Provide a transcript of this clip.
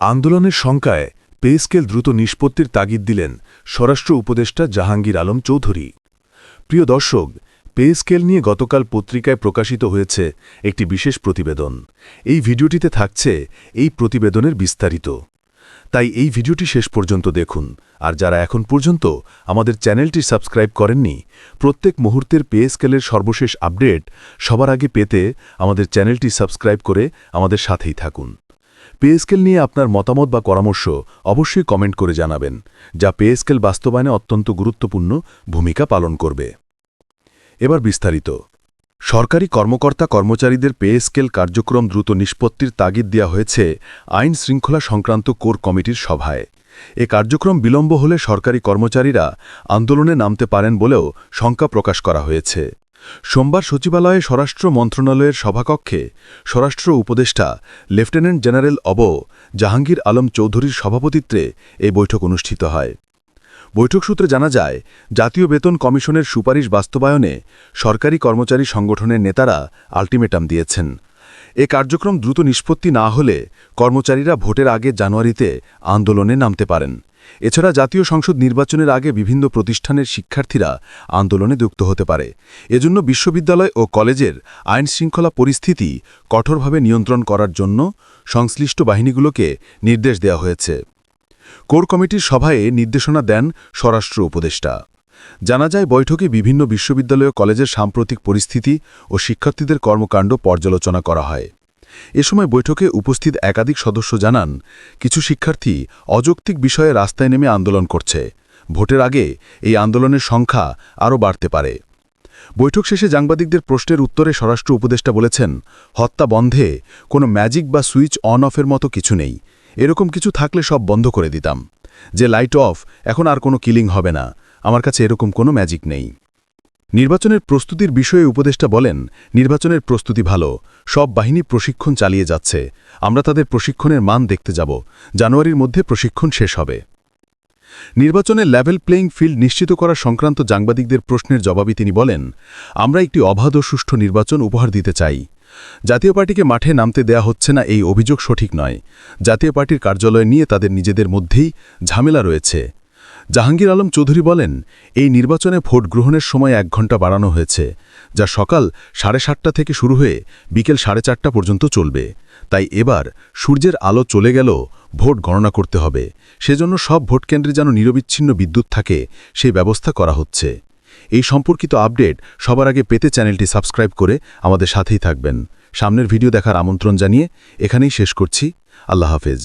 আন্দোলনের শঙ্কায় pay scale দ্রুত নিষ্পত্তির তাগিদ দিলেন স্বরাষ্ট্র উপদেষ্টা জাহাঙ্গীর আলম চৌধুরী। প্রিয় দর্শক, পে স্কেল নিয়ে গতকাল পত্রিকায় প্রকাশিত হয়েছে একটি বিশেষ প্রতিবেদন। এই ভিডিওটিতে থাকছে এই প্রতিবেদনের বিস্তারিত। তাই এই ভিডিওটি শেষ পর্যন্ত দেখুন, আর যারা এখন পর্যন্ত আমাদের চ্যানেলটি সাবস্ক্রাইব করেননি, প্রত্যেক মুহূর্তের পে স্কেলের সর্বশেষ আপডেট সবার আগে পেতে আমাদের চ্যানেলটি সাবস্ক্রাইব করে আমাদের সাথেই থাকুন। পে স্কেল নিয়ে আপনার মতামত বা পরামর্শ অবশ্যই কমেন্ট করে জানাবেন, যা পে স্কেল বাস্তবায়নে অত্যন্ত গুরুত্বপূর্ণ ভূমিকা পালন করবে। এবার বিস্তারিত। সরকারি কর্মকর্তা কর্মচারীদের পে স্কেল কার্যক্রম দ্রুত নিষ্পত্তির তাগিদ দেওয়া হয়েছে আইন শৃঙ্খলা সংক্রান্ত কোর কমিটির সভায়। এ কার্যক্রম বিলম্ব হলে সরকারি কর্মচারীরা আন্দোলনে নামতে পারেন বলেও শঙ্কা প্রকাশ করা হয়েছে। সোমবার সচিবালয়ে স্বরাষ্ট্র মন্ত্রণালয়ের সভাকক্ষে স্বরাষ্ট্র উপদেষ্টা লেফটেন্যান্ট জেনারেল অব জাহাঙ্গীর আলম চৌধুরীর সভাপতিত্বে এই বৈঠক অনুষ্ঠিত হয়। বৈঠক সূত্রে জানা যায়, জাতীয় বেতন কমিশনের সুপারিশ বাস্তবায়নে সরকারি কর্মচারী সংগঠনের নেতারা আল্টিমেটাম দিয়েছেন। এ কার্যক্রম দ্রুত নিষ্পত্তি না হলে কর্মচারীরা ভোটের আগে জানুয়ারিতে আন্দোলনে নামতে পারেন। এছাড়া জাতীয় সংসদ নির্বাচনের আগে বিভিন্ন প্রতিষ্ঠানের শিক্ষার্থীরা আন্দোলনে যুক্ত হতে পারে। এজন্য বিশ্ববিদ্যালয় ও কলেজের আইন শৃঙ্খলা পরিস্থিতি কঠোরভাবে নিয়ন্ত্রণ করার জন্য সংশ্লিষ্ট বাহিনীগুলোকে নির্দেশ দেওয়া হয়েছে। কোর কমিটির সভায় নির্দেশনা দেন স্বরাষ্ট্র উপদেষ্টা। জানা যায়, বৈঠকে বিভিন্ন বিশ্ববিদ্যালয় ও কলেজের সাম্প্রতিক পরিস্থিতি ও শিক্ষার্থীদের কর্মকাণ্ড পর্যালোচনা করা হয়। এ সময় বৈঠকে উপস্থিত একাধিক সদস্য জানান, কিছু শিক্ষার্থী অযৌক্তিক বিষয়ে রাস্তায় নেমে আন্দোলন করছে। ভোটের আগে এই আন্দোলনের সংখ্যা আরও বাড়তে পারে। বৈঠক শেষে সাংবাদিকদের প্রশ্নের উত্তরে স্বরাষ্ট্র উপদেষ্টা বলেছেন, হত্যা বন্ধে কোনো ম্যাজিক বা সুইচ অন অফের মতো কিছু নেই। এরকম কিছু থাকলে সব বন্ধ করে দিতাম। যে লাইট অফ, এখন আর কোনো কিলিং হবে না। আমার কাছে এরকম কোনো ম্যাজিক নেই। নির্বাচনের প্রস্তুতির বিষয়ে উপদেষ্টা বলেন, নির্বাচনের প্রস্তুতি ভালো, সব বাহিনী প্রশিক্ষণ চালিয়ে যাচ্ছে, আমরা তাদের প্রশিক্ষণের মান দেখতে যাব, জানুয়ারির মধ্যে প্রশিক্ষণ শেষ হবে। নির্বাচনের লেভেল প্লেয়িং ফিল্ড নিশ্চিত করা সংক্রান্ত সাংবাদিকদের প্রশ্নের জবাবে তিনি বলেন, আমরা একটি অবাধ ও সুষ্ঠু নির্বাচন উপহার দিতে চাই। জাতীয় পার্টিকে মাঠে নামতে দেয়া হচ্ছে না এই অভিযোগ সঠিক নয়। জাতীয় পার্টির কার্যালয় নিয়ে তাদের নিজেদের মধ্যেই ঝামেলা রয়েছে। জাহাঙ্গীর আলম চৌধুরী বলেন, এই নির্বাচনে ভোট গ্রহণের সময় এক ঘণ্টা বাড়ানো হয়েছে, যা সকাল সাড়ে সাতটা থেকে শুরু হয়ে বিকেল সাড়ে চারটা পর্যন্ত চলবে। তাই এবার সূর্যের আলো চলে গেল ভোট গণনা করতে হবে। সেজন্য সব ভোটকেন্দ্রে যেন নিরবিচ্ছিন্ন বিদ্যুৎ থাকে সেই ব্যবস্থা করা হচ্ছে। এই সম্পর্কিত আপডেট সবার আগে পেতে চ্যানেলটি সাবস্ক্রাইব করে আমাদের সাথেই থাকবেন। সামনের ভিডিও দেখার আমন্ত্রণ জানিয়ে এখানেই শেষ করছি। আল্লাহ হাফেজ।